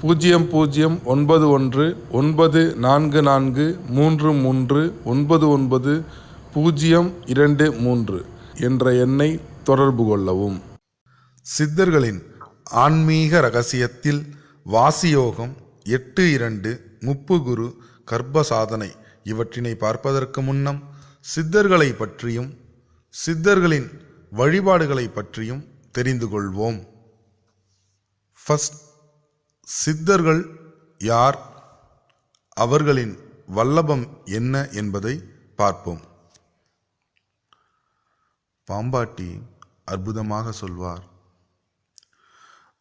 பூஜ்ஜியம் பூஜ்ஜியம் ஒன்பது ஒன்று ஒன்பது நான்கு நான்கு மூன்று மூன்று ஒன்பது ஒன்பது பூஜ்ஜியம் இரண்டு மூன்று என்ற எண்ணை தொடர்பு கொள்ளவும். சித்தர்களின் ஆன்மீக ரகசியத்தில் வாசியோகம் எட்டு இரண்டு முப்பு குரு கர்ப்ப சாதனை இவற்றினை பார்ப்பதற்கு முன்னம் சித்தர்களை பற்றியும் சித்தர்களின் வழிபாடுகளை பற்றியும் தெரிந்து கொள்வோம். ஃபஸ்ட் சித்தர்கள் யார்? அவர்களின் வல்லபம் என்ன என்பதை பார்ப்போம். பாம்பாட்டி அற்புதமாக சொல்வார்.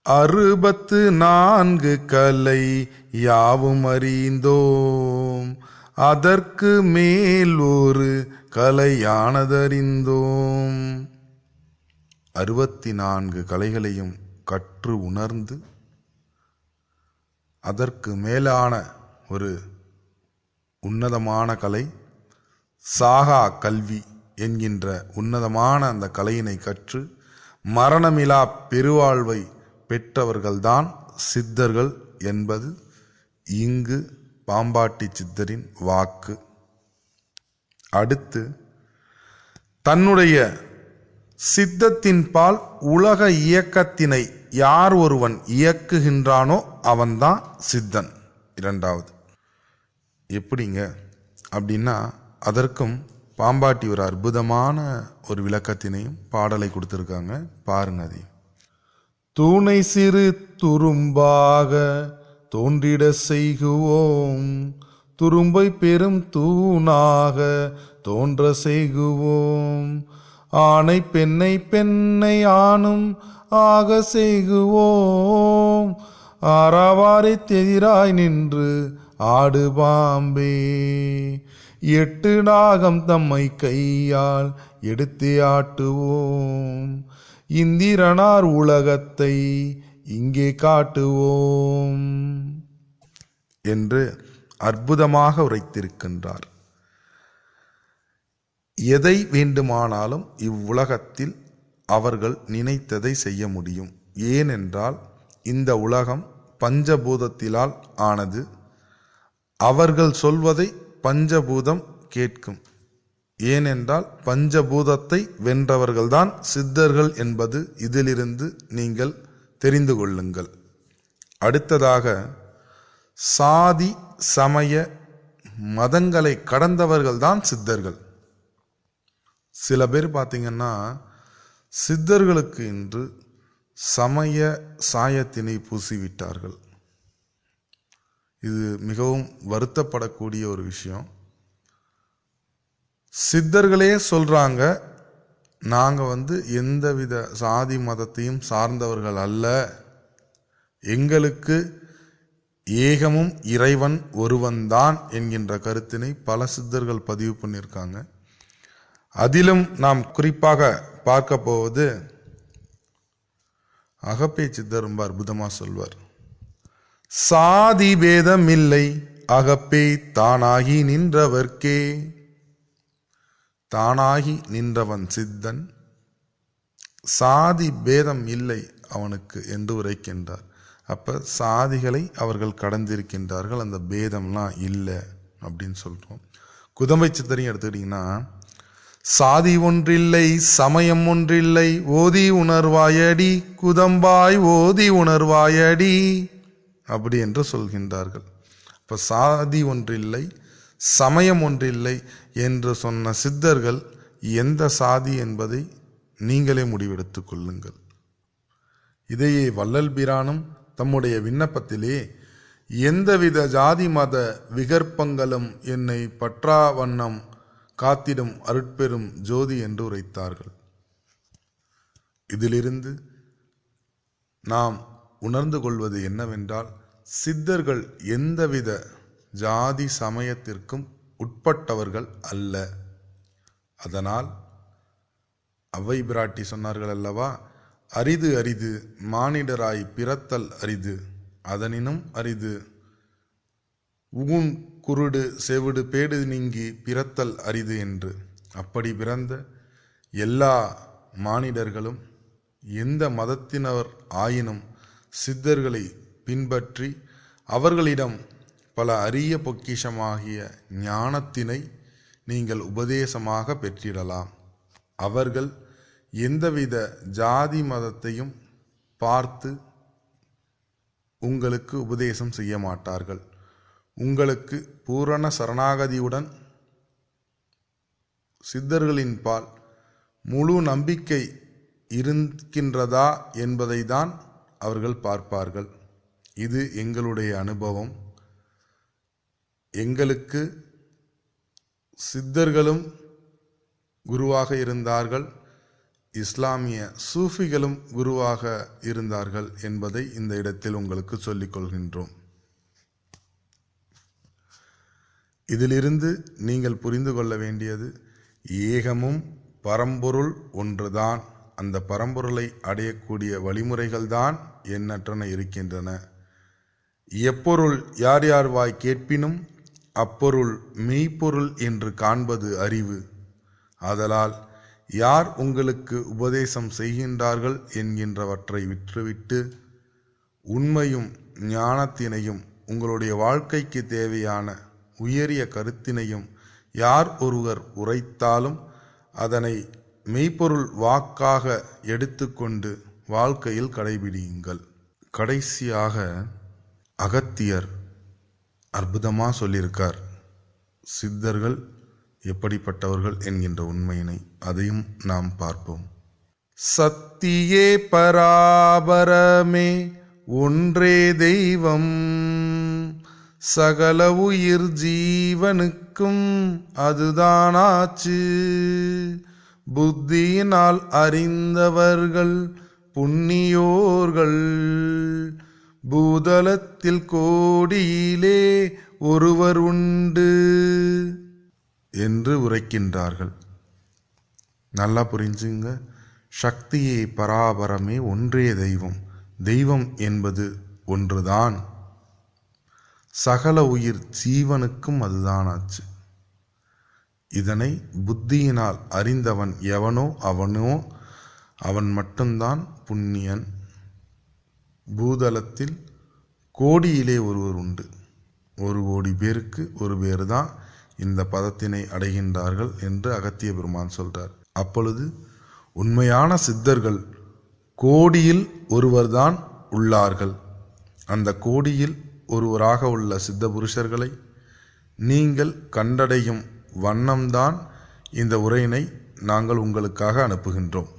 அறுபத்து நான்கு கலை யாவும் அறிந்தோம். அதற்கு மேல் ஒரு கலையானதறிந்தோம். அறுபத்தி நான்கு கலைகளையும் கற்று உணர்ந்து அதற்கு மேலான ஒரு உன்னதமான கலை சாகா கல்வி என்கின்ற உன்னதமான அந்த கலையினை கற்று மரணமிலா பெருவாழ்வை பெற்றவர்கள்தான் சித்தர்கள் என்பது இங்கு பாம்பாட்டி சித்தரின் வாக்கு. அடுத்து தன்னுடைய சித்தத்தின் பால் உலக இயக்கத்தினை யார் ஒருவன் இயக்குகின்றானோ அவன்தான் சித்தன். இரண்டாவது. எப்படிங்க? அப்படின்னா அதற்கும் பாம்பாட்டி ஒரு அற்புதமான ஒரு விளக்கத்தினையும் பாடலை கொடுத்துருக்காங்க. பாருங்க அதையும் தூணை சிறு துரும்பாக தோன்றிட செய்குவோம். துரும்பை பெரும் தூணாக தோன்ற செய்குவோம். ஆணை பெண்ணை பெண்ணை ஆணும் ஆக செய்குவோம். ஆறாவாரை எதிராய் நின்று ஆடு பாம்பே. எட்டு நாகம் தம்மை கையால் எடுத்து ஆட்டுவோம். இந்திரனார் உலகத்தை இங்கே காட்டுவோம். என்று அற்புதமாக உரைத்திருக்கின்றார். எதை வேண்டுமானாலும் இவ்வுலகத்தில் அவர்கள் நினைத்ததை செய்ய முடியும். ஏனென்றால் இந்த உலகம் பஞ்சபூதத்திலால் ஆனது. அவர்கள் சொல்வதை பஞ்சபூதம் கேட்கும். ஏனென்றால் பஞ்சபூதத்தை வென்றவர்கள்தான் சித்தர்கள் என்பது இதிலிருந்து நீங்கள் தெரிந்து கொள்ளுங்கள். அடுத்ததாக சாதி சமய மதங்களை கடந்தவர்கள்தான் சித்தர்கள். சில பேர் பார்த்திங்கன்னா சித்தர்களுக்கு இன்று சமய சாயத்தினை பூசிவிட்டார்கள். இது மிகவும் வருத்தப்படக்கூடிய ஒரு விஷயம். சித்தர்களே சொல்றாங்க நாங்கள் வந்து எந்தவித சாதி மதத்தையும் சார்ந்தவர்கள் அல்ல. எங்களுக்கு ஏகமும் இறைவன் ஒருவன்தான் என்கின்ற கருத்தினை பல சித்தர்கள் பதிவு பண்ணியிருக்காங்க. அதிலும் நாம் குறிப்பாக பார்க்க போவது அகப்பே சித்தர் ரொம்ப அற்புதமாக சொல்வார். சாதி பேதம் இல்லை அகப்பே தானாகி நின்றவர்க்கே. தானாகி நின்றவன் சித்தன். சாதி பேதம் இல்லை அவனுக்கு என்று உரைக்கின்றார். அப்ப சாதிகளை அவர்கள் கடந்திருக்கின்றார்கள் அந்த பேதம்லாம் இல்லை அப்படின்னு சொல்றோம். குதம்பை சித்தரையும் எடுத்துக்கிட்டிங்கன்னா சாதி ஒன்றில்லை சமயம் ஒன்றில்லை ஓதி உணர்வாயடி குதம்பாய் ஓதி உணர்வாயடி அப்படி என்று சொல்கின்றார்கள். இப்போ சாதி ஒன்றில்லை சமயம் ஒன்றில்லை என்று சொன்ன சித்தர்கள் எந்த சாதி என்பதை நீங்களே முடிவெடுத்து கொள்ளுங்கள். இதையே வள்ளல் பிரானும் தம்முடைய விண்ணப்பத்திலே எந்தவித ஜாதி மத விகற்பங்களும் என்னை பற்றா வண்ணம் காத்திடும் அருட்பெரும் ஜோதி என்று உரைத்தார்கள். இதிலிருந்து நாம் உணர்ந்து கொள்வது என்னவென்றால் சித்தர்கள் எந்தவித ஜாதி சமயத்திற்கும் உட்பட்டவர்கள் அல்ல. அதனால் அவ்வை பிராட்டி சொன்னார்கள் அல்லவா அரிது அரிது மானிடராய் பிறத்தல் அரிது அதனினும் அரிது. உகுன் குருடு செவிடு பேடு நீங்கி பிறத்தல் அரிது என்று. அப்படி பிறந்த எல்லா மானிடர்களும் எந்த மதத்தினர் ஆயினும் சித்தர்களை பின்பற்றி அவர்களிடம் பல அரிய பொக்கிஷமாகிய ஞானத்தினை நீங்கள் உபதேசமாக பெற்றிடலாம். அவர்கள் எந்தவித ஜாதி மதத்தையும் பார்த்து உங்களுக்கு உபதேசம் செய்ய மாட்டார்கள். உங்களுக்கு பூரண சரணாகதியுடன் சித்தர்களின் பால் முழு நம்பிக்கை இருக்கின்றதா என்பதை தான் அவர்கள் பார்ப்பார்கள். இது எங்களுடைய அனுபவம். எங்களுக்கு சித்தர்களும் குருவாக இருந்தார்கள். இஸ்லாமிய சூஃபிகளும் குருவாக இருந்தார்கள் என்பதை இந்த இடத்தில் உங்களுக்கு சொல்லிக் கொள்கின்றோம். இதிலிருந்து நீங்கள் புரிந்து கொள்ள வேண்டியது ஏகமும் பரம்பொருள் ஒன்றுதான். அந்த பரம்பொருளை அடையக்கூடிய வழிமுறைகள்தான் எண்ணற்றன இருக்கின்றன. எப்பொருள் யார் யார் வாய் கேட்பினும் அப்பொருள் மெய்ப்பொருள் என்று காண்பது அறிவு. ஆதலால் யார் உங்களுக்கு உபதேசம் செய்கின்றார்கள் என்கின்றவற்றை விற்றுவிட்டு உண்மையும் ஞானத்தினையும் உங்களுடைய வாழ்க்கைக்கு தேவையான உயரிய கருத்தினையும் யார் ஒருவர் உரைத்தாலும் அதனை மெய்ப்பொருள் வாக்காக எடுத்துக்கொண்டு வாழ்க்கையில் கடைபிடியுங்கள். கடைசியாக அகத்தியர் அற்புதமாக சொல்லியிருக்கார். சித்தர்கள் எப்படிப்பட்டவர்கள்? என்கின்ற உண்மையினை அதையும் நாம் பார்ப்போம். சத்தியே பராபரமே ஒன்றே தெய்வம். சகல உயிர் ஜீவனுக்கும் அதுதானாச்சு. புத்தியினால் அறிந்தவர்கள் புண்ணியோர்கள். பூதலத்தில் கோடியிலே ஒருவர் உண்டு என்று உரைக்கின்றார்கள். நல்லா புரிஞ்சுங்க. சக்தியே பராபரமே ஒன்றே தெய்வம். தெய்வம் என்பது ஒன்றுதான். சகல உயிர் ஜீவனுக்கும் அதுதானாச்சு. இதனை புத்தியினால் அறிந்தவன் எவனோ அவனோ அவன் மட்டும்தான் புண்ணியன். பூதலத்தில் கோடியிலே ஒருவர் உண்டு. ஒரு கோடி பேருக்கு ஒரு பேர் தான் இந்த பதத்தினை அடைகின்றார்கள் என்று அகத்திய பெருமான் சொல்றார். அப்பொழுது உண்மையான சித்தர்கள் கோடியில் ஒருவர்தான் உள்ளார்கள். அந்த கோடியில் ஒருவராக உள்ள சித்த புருஷர்களை நீங்கள் கண்டடையும் வண்ணம்தான் இந்த உரையினை நாங்கள் உங்களுக்காக அனுப்புகின்றோம்.